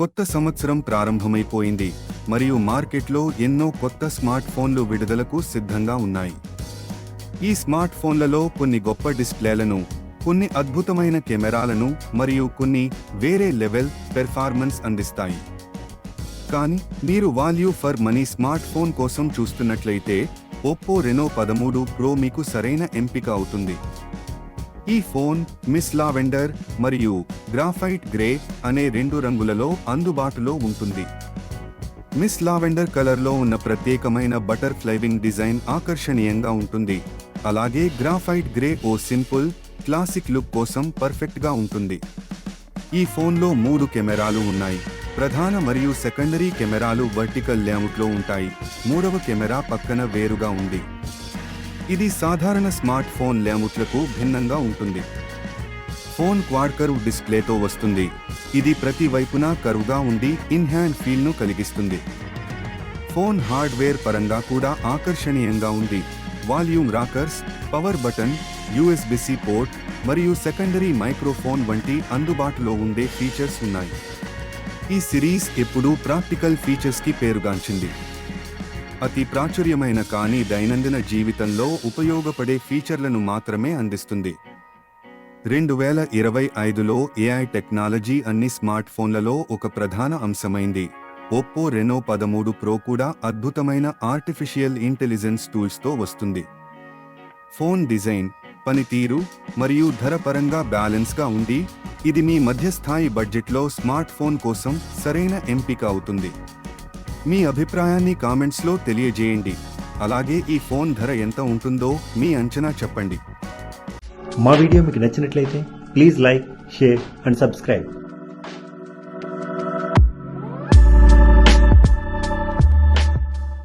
కొత్త సంవత్సరం ప్రారంభమైపోయింది మరియు మార్కెట్లో ఎన్నో కొత్త స్మార్ట్ ఫోన్లు విడుదలకు సిద్ధంగా ఉన్నాయి. ఈ స్మార్ట్ ఫోన్లలో కొన్ని గొప్ప డిస్ప్లేలను కొన్ని అద్భుతమైన కెమెరాలను మరియు కొన్ని వేరే లెవెల్ పెర్ఫార్మెన్స్ అందిస్తాయి. కానీ మీరు value for money smart phone కోసం చూస్తున్నట్లయితే ఒప్పో రెనో పదమూడు ప్రో మీకు సరైన ఎంపిక అవుతుంది. ఈ ఫోన్ మిస్ లావెండర్ మరియు గ్రాఫైట్ గ్రే అనే రెండు రంగులలో అందుబాటులో ఉంటుంది. మిస్ లావెండర్ కలర్లో ఉన్న ప్రత్యేకమైన బటర్ ఫ్లైవింగ్ డిజైన్ ఆకర్షణీయంగా ఉంటుంది. అలాగే గ్రాఫైట్ గ్రే ఓ సింపుల్ క్లాసిక్ లుక్ కోసం పర్ఫెక్ట్గా ఉంటుంది. ఈ ఫోన్లో మూడు కెమెరాలు ఉన్నాయి. ప్రధాన మరియు సెకండరీ కెమెరాలు వర్టికల్ లేఅవుట్లో ఉంటాయి. మూడవ కెమెరా పక్కన వేరుగా ఉంది. ఇది సాధారణ స్మార్ట్ ఫోన్ లేఅవుట్లకు భిన్నంగా ఉంటుంది. ఫోన్ క్వాడ్ కర్వ్ డిస్ప్లేతో వస్తుంది. ఇది ప్రతి వైపున కరువుగా ఉండి ఇన్ హ్యాండ్ ఫీల్ను కలిగిస్తుంది. ఫోన్ హార్డ్వేర్ పరంగా కూడా ఆకర్షణీయంగా ఉంది. Volume rockers power button USB C port మరియు సెకండరీ మైక్రోఫోన్ వంటి అందుబాటులో ఉండే ఫీచర్స్ ఉన్నాయి. ఈ సిరీస్ ఎప్పుడూ ప్రాక్టికల్ ఫీచర్స్కి పేరుగాంచింది. అతి ప్రాచుర్యమైన కానీ దైనందిన జీవితంలో ఉపయోగపడే ఫీచర్లను మాత్రమే అందిస్తుంది. రెండు వేల ఇరవై ఐదులో ఏఐ టెక్నాలజీ అన్ని స్మార్ట్ ఫోన్లలో ఒక ప్రధాన అంశమైంది. ఒప్పో రెనో పదమూడు ప్రో కూడా అద్భుతమైన ఆర్టిఫిషియల్ ఇంటెలిజెన్స్ టూల్స్తో వస్తుంది. ఫోన్ డిజైన్ పనితీరు మరియు ధర పరంగా బ్యాలెన్స్గా ఉండి ఇది మీ మధ్యస్థాయి బడ్జెట్లో స్మార్ట్ ఫోన్ కోసం సరైన ఎంపిక అవుతుంది. మీ అభిప్రాయాన్ని కామెంట్స్లో తెలియజేయండి. అలాగే ఈ ఫోన్ ధర ఎంత ఉంటుందో మీ అంచనా చెప్పండి. మా వీడియో మీకు నచ్చినట్లయితే please like share and subscribe.